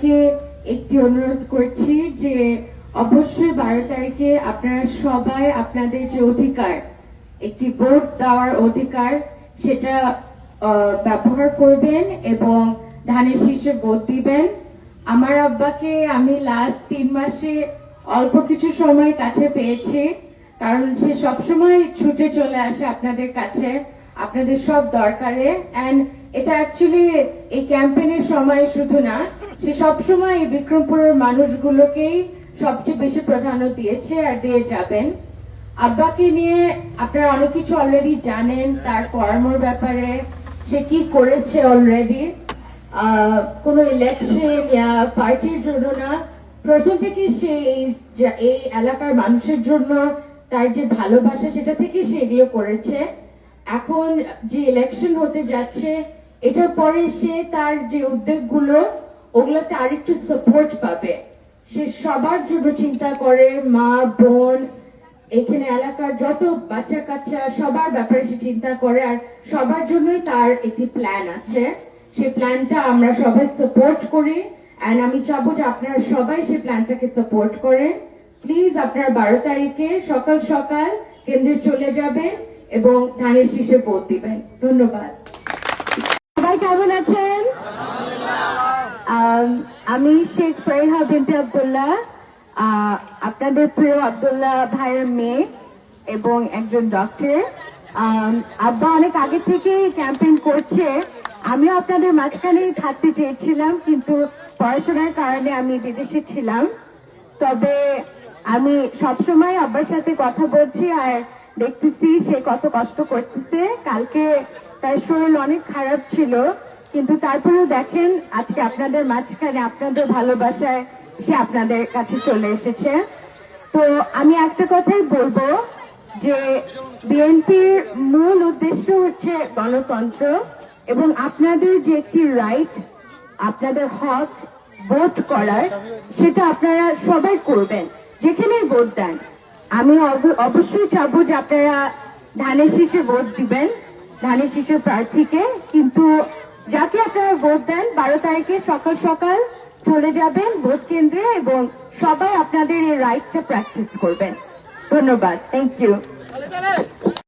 সবাইকে একটি অনুরোধ করছি যে অবশ্যই বারো তারিখে আপনারা সবাই আপনাদের যে অধিকার, একটি ভোট দেওয়ার অধিকার, সেটা ব্যবহার করবেন এবং ধানের শীর্ষে ভোট দিবেন। আমার আব্বাকে আমি লাস্ট তিন মাসে অল্প কিছু সময় কাছে পেয়েছি, কারণ সে সবসময় ছুটে চলে আসে আপনাদের কাছে, আপনাদের সব দরকারে। এটা অ্যাকচুয়ালি এই ক্যাম্পেইনের সময় শুধু না সে সবসময় এই বিক্রমপুরের মানুষগুলোকেই সবচেয়ে বেশি প্রাধান্য দিয়েছে আর দিয়ে যাবেন। আব্বাকে নিয়ে আপনারা অনেক কিছু অলরেডি জানেন, তার পড়ানোর ব্যাপারে। সে কি করেছে অলরেডি কোনো ইলেকশন পার্টির জন্য না। প্রথম থেকে সে এই এই এলাকার মানুষের জন্য তার যে ভালোবাসা, সেটা থেকে সে এগুলো করেছে। এখন যে ইলেকশন হতে যাচ্ছে, এটার পরে সে তার যে উদ্যোগগুলো ওগুলোতে আরেকটু সাপোর্ট পাবে। সে সবার জন্য চিন্তা করে, মা, বোন, এখানে এলাকার যত বাচ্চা কাচ্চা সবার ব্যাপারে সে চিন্তা করে, আর সবার জন্যই তার একটি প্ল্যান আছে। সেই প্ল্যানটা আমরা সবাই সাপোর্ট করি এন্ড আমি চাবো যে আপনারা সবাই সে প্ল্যানটাকে সাপোর্ট করেন। প্লিজ আপনারা বারো তারিখে সকাল সকাল কেন্দ্রে চলে যাবেন এবং ধানের শীষে ভোট দিবেন। ধন্যবাদ। সবাই কেমন আছেন? আম, আমি শেখ ফরিহা বিনতে আব্দুল্লাহ আপনাদের প্রিয় আব্দুল্লাহ ভাইয়ের মেয়ে এবং একজন ডক্টর আব্বা অনেক আগে থেকে ক্যাম্পেইন করছে। আমিও আপনাদের মাঝখানেই থাকতে চেয়েছিলাম কিন্তু পড়াশোনার কারণে আমি বিদেশে ছিলাম। তবে আমি সবসময় আব্বার সাথে কথা বলছি আর দেখতেছি সে কত কষ্ট করতেছে। কালকে তার শরীর অনেক খারাপ ছিল। কিন্তু তারপরেও দেখেন, আজকে আপনাদের মাঝখানে আপনাদের ভালোবাসায় সে আপনাদের কাছে চলে এসেছে। তো আমি একটা কথাই বলব যে, বিএনপির মূল উদ্দেশ্য হচ্ছে গণতন্ত্র এবং আপনাদের যে একটি রাইট আপনাদের হক ভোট করার, সেটা আপনারা সবাই করবেন, যেখানেই ভোট দেন। আমি অব- অবশ্যই চাবো যে আপনারা ধানের শীষে ভোট দিবেন, ধানের শীষের প্রার্থীকে, কিন্তু যাকে আপনারা ভোট দেন, বারো তারিখে সকাল সকাল চলে যাবেন ভোট কেন্দ্রে এবং সবাই আপনাদের এই রাইটটা প্র্যাকটিস করবেন। ধন্যবাদ। Thank you